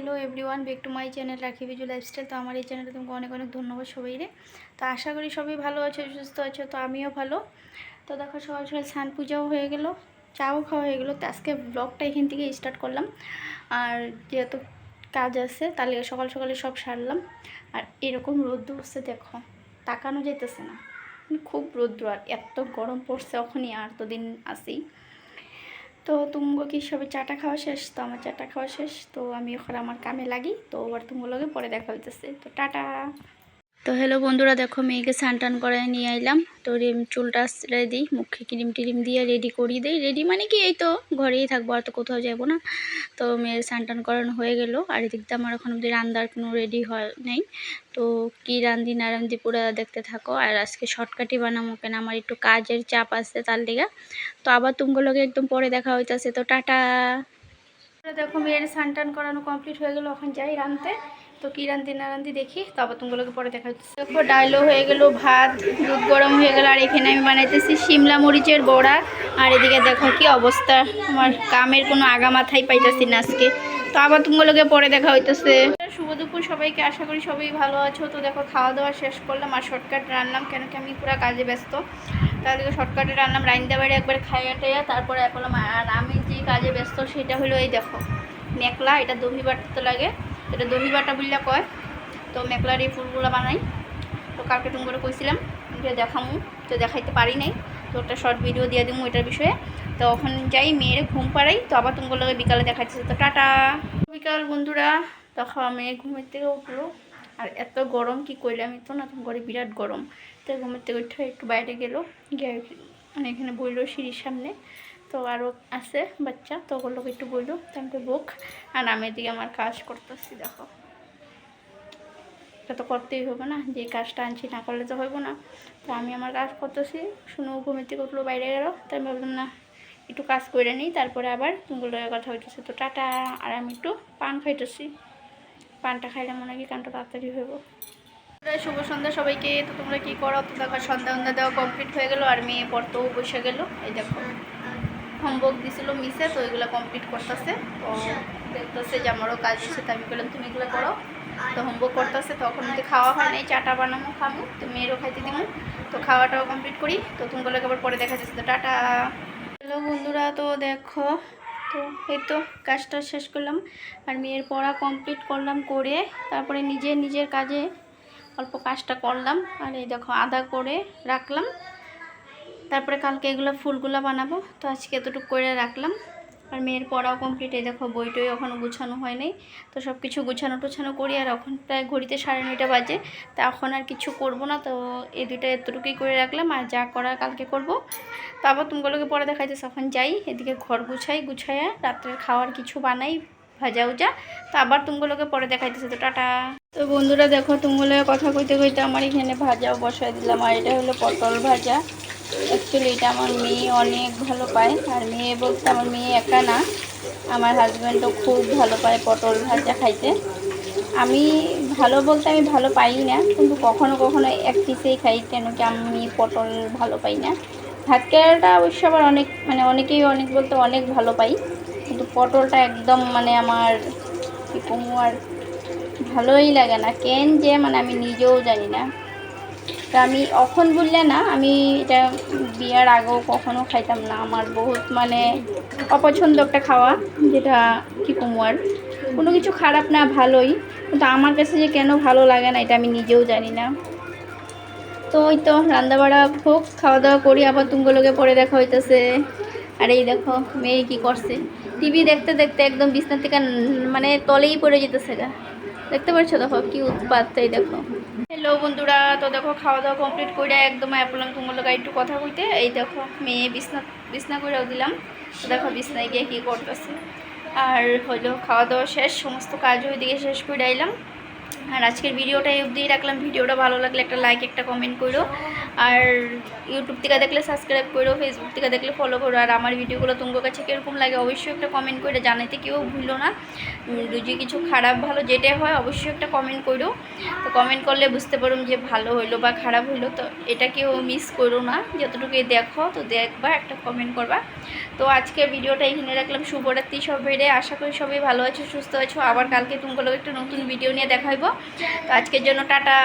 Hello everyone back to my channel Rakhi Biju lifestyle তো আমার এই চ্যানেলে তোমাকে অনেক অনেক ধন্যবাদ সবাই রে তো আশা করি সবাই ভালো আছো, সুস্থ আছো, তো আমিও ভালো। তো দেখো সকাল সকাল স্নান পূজাও হয়ে গেল, চাও খাওয়া হয়ে গেলো। তো আজকে ব্লগটা এখান থেকে স্টার্ট করলাম। আর যেহেতু কাজ আছে, তাহলে সকাল সকালে সব সারলাম। আর এরকম রোদ্দুর হচ্ছে দেখো, তাকানো যেতেছে না। মানে খুব রৌদ্র আর এত গরম পড়ছে ওখানে আর তো দিন আসি তো তুমগো কি সবে চাটা খাওয়া শেষ? তো আমার চাটা খাওয়া শেষ। তো আমি ওখানে আমার কামে লাগি। তো আবার তুমগো লগে পরে দেখা হইতেছে। তো টাটা! তো হ্যালো বন্ধুরা, দেখো মেয়েকে স্নান টান করে নিয়ে আইলাম। তো চুলটা রেডি মুখে ক্রিম টিরিম দিয়ে রেডি করিয়ে দেই। রেডি মানে কি, এই তো ঘরেই থাকব, আর তো কোথাও যাব না। তো মেয়ের স্নান করানো হয়ে গেল, আর এদিক দিয়ে আমার এখন অব্দি রান্নার কোনো রেডি হয় নেই। তো কি রান্ধি না রান্ধি পুরো দেখতে থাকো, আর আজকে শর্টকাটই বানাবো কেন, আমার একটু কাজের চাপ আছে তার লিগা। তো আবার তুমগুলোকে একদম পরে দেখা হইতেছে, তো টাটা। দেখো মেয়ের স্নান করানো কমপ্লিট হয়ে গেলো, এখন যাই রাঁধতে। তো কী রান্ধি না রান্ধি দেখি তো আবার তুমগুলোকে পরে দেখা হচ্ছে। দেখো ডাইলও হয়ে গেলো, ভাত, দুধ গরম হয়ে গেলো, আর এখানে আমি বানাইতেছি শিমলা মরিচের বড়া। আর এদিকে দেখো কি অবস্থা, আমার কামের কোনো আগা মাথায় পাইতেছি না আজকে। তো আবার তুমগুলোকে পরে দেখা হইতেছে। শুভ দুপুর সবাইকে, আশা করি সবাই ভালো আছো। তো দেখো খাওয়া দাওয়া শেষ করলাম, আর শর্টকাট রান্নাম কেন কি আমি পুরো কাজে ব্যস্ত। তাহলে শর্টকাটে রান্নাম রাইন্দা বাড়ি একবার খাইয়া টাইয়া, তারপরে বললাম, আর আমি যে কাজে ব্যস্ত, সেটা হলো এই দেখো মেকলা এটা দহি বাটতে লাগে। এটা দহি বাটা বললে কয়। তো মেকলার এই ফুলগুলো বানাই। তো কালকে তুমি করে কইছিলাম যে দেখামু, তো দেখাইতে পারি নাই। তো একটা শর্ট ভিডিও দিয়ে দিমু এটার বিষয়ে। তো ওখানে যাই, মেয়ের ঘুম পাড়াই, তো আবার তুমি বিকালে দেখাচ্ছি তো টাটা। বিকাল বন্ধুরা তখন মেয়ে ঘুমের থেকে উঠল আর এত গরম, কি আমি তো না, তোমার ঘরে বিরাট গরম। তো ঘুমের থেকে উঠে একটু বাইরে গেলো, গিয়ে মানে এখানে বইলো সিঁড়ির সামনে। তো আরও আছে বাচ্চা, তো ওগুলোকে একটু বইলো তো আমি বুক। আর আমি এদিকে আমার কাজ করতেছি, দেখো। এটা তো করতেই হবে না, যে কাজটা আনছি না করলে তো হইব না। তো আমি আমার কাজ করতেছি, শুনো, ঘুমের থেকে উঠল, বাইরে গেল। তাই আমি ভাবলাম, না, একটু কাজ করে নিই। তারপরে আবার তুমগুলো কথা হইতেছে। তো টাটা, আর আমি একটু পান খাইতেছি। পানটা খাইলে মনে হয় কানটা তাড়াতাড়ি হইব। শুভ সন্ধ্যা সবাইকে। তো তোমরা কী করো? তো দেখো সন্ধ্যা সন্ধ্যা দেওয়া কমপ্লিট হয়ে গেলো, আর মেয়ে পড়তেও বসে গেলো। এই দেখো। হোমওয়ার্ক দিছিল মিসে, তো এগুলো কমপ্লিট করতেছে। তো দেখতেছে যে আমারও কাজ আছে তো আমি বললাম, তুমি এগুলো করো। তো হোমওয়ার্ক করতেছে তখন যদি খাওয়া হয় নাই, চাটা বানাবো খাব তো মেয়েরও খাইতে দিব তো খাওয়াটাও কমপ্লিট করি, তো তুমগুলোকে আবার পরে দেখা যাচ্ছে। তো টাটা। হ্যালো বন্ধুরা, তো দেখো, তো এই তো কাজটা শেষ করলাম। আর মেয়ের পড়া কমপ্লিট করলাম, করে তারপরে নিজে নিজের কাজে অল্প কাজটা করলাম। আর এই দেখো, আদা করে রাখলাম। তারপরে কালকে এগুলো ফুলগুলো বানাবো। তো আজকে এতটুকু করে রাখলাম। আর মেয়ের পড়াও কমপ্লিট এই দেখো বইটই এখনও গুছানো হয়নি। তো সব কিছু গুছানো টুছানো করি, আর এখন প্রায় ঘড়িতে সাড়ে নয়টা বাজে। তা এখন আর কিছু করব না, তো এই দুইটা এতটুকুই করে রাখলাম। আর যা করার কালকে করব। তো আবার তুমগুলোকে পরে দেখাইতেছে এখন যাই। এদিকে ঘর গুছাই, গুছাইয়া রাত্রের খাওয়ার কিছু বানাই ভাজা উজা তো আবার তুমগুলোকে পরে দেখাইতেছে, তো টাটা। তো বন্ধুরা দেখো তুমগুলো কথা কইতে কইতে আমার এখানে ভাজাও বসাই দিলাম, আর এটা হলো পটল ভাজা। অ্যাকচুয়ালি এটা আমার মেয়ে অনেক ভালো পায়। আর মেয়ে বলতে আমার মেয়ে একা না। আমার হাজব্যান্ডও খুব ভালো পায় পটল ভাজা খাইতে। আমি ভালো বলতে আমি ভালো পাই না, কিন্তু কখনো কখনো এক পিসেই খাই, কেন কি আমি পটল ভালো পাই না। ভাত কেরালাটা অবশ্য আবার অনেক মানে অনেকেই অনেক বলতে অনেক ভালো পাই। কিন্তু পটলটা একদম মানে আমার কমু আর ভালোই লাগে না। কেন যে মানে আমি নিজেও জানি না। তা আমি অখন বললে না, আমি এটা বিয়ার আগেও কখনো খাইতাম না। আমার বহুত মানে অপছন্দ একটা খাওয়া, যেটা কি কুমুয়ার কোনো কিছু খারাপ না, ভালোই। কিন্তু আমার কাছে যে কেন ভালো লাগে না, এটা আমি নিজেও জানি না। তো ওই তো, রান্নাবাড়া হোক খাওয়া দাওয়া করি, আবার তুমগুলোকে পরে দেখা হইতেছে। আর এই দেখো, মেয়ে কি করছে। টিভি দেখতে দেখতে একদম বিছনা থেকে মানে তলেই পড়ে যেতেছে গা। দেখতে পাচ্ছ? দেখো কি উৎপাদ তাই দেখো। হ্যালো বন্ধুরা, তো দেখো খাওয়া দাওয়া কমপ্লিট করে একদম অ্যাপলাম তোমার লোক একটু কথা কইতে। এই দেখো, মেয়ে বিছনা বিছনা করেও দিলাম। তো দেখো বিছনায় গিয়ে কী করতেছে? আর হলো খাওয়া দাওয়া শেষ, সমস্ত কাজ ওইদিকে শেষ করে আইলাম। আর আজকের ভিডিওটা অবধি রাখলাম। ভিডিওটা ভালো লাগলে একটা লাইক একটা কমেন্ট করো। আর ইউটিউব থেকে দেখলে সাবস্ক্রাইব করো ফেসবুক থেকে দেখলে ফলো করো। আর আমার ভিডিওগুলো তোমার কাছে কীরকম লাগে অবশ্যই একটা কমেন্ট করে জানাতে কেউ ভুলো না। যদি কিছু খারাপ, ভালো যেটা হয় অবশ্যই একটা কমেন্ট করো। তো কমেন্ট করলে বুঝতে পারুম যে ভালো হইল বা খারাপ হইল। তো এটা কেউ মিস করো না। যতটুকু দেখো, তো দেখবা, একটা কমেন্ট করবা। তো আজকে ভিডিওটা এখানে রাখলাম। শুভরাত্রি সবাই আশা করি সবাই ভালো আছো, সুস্থ আছো। আবার কালকে তোমাগুলো একটা নতুন ভিডিও নিয়ে দেখাইবো। তো আজকের জন্য টাটা।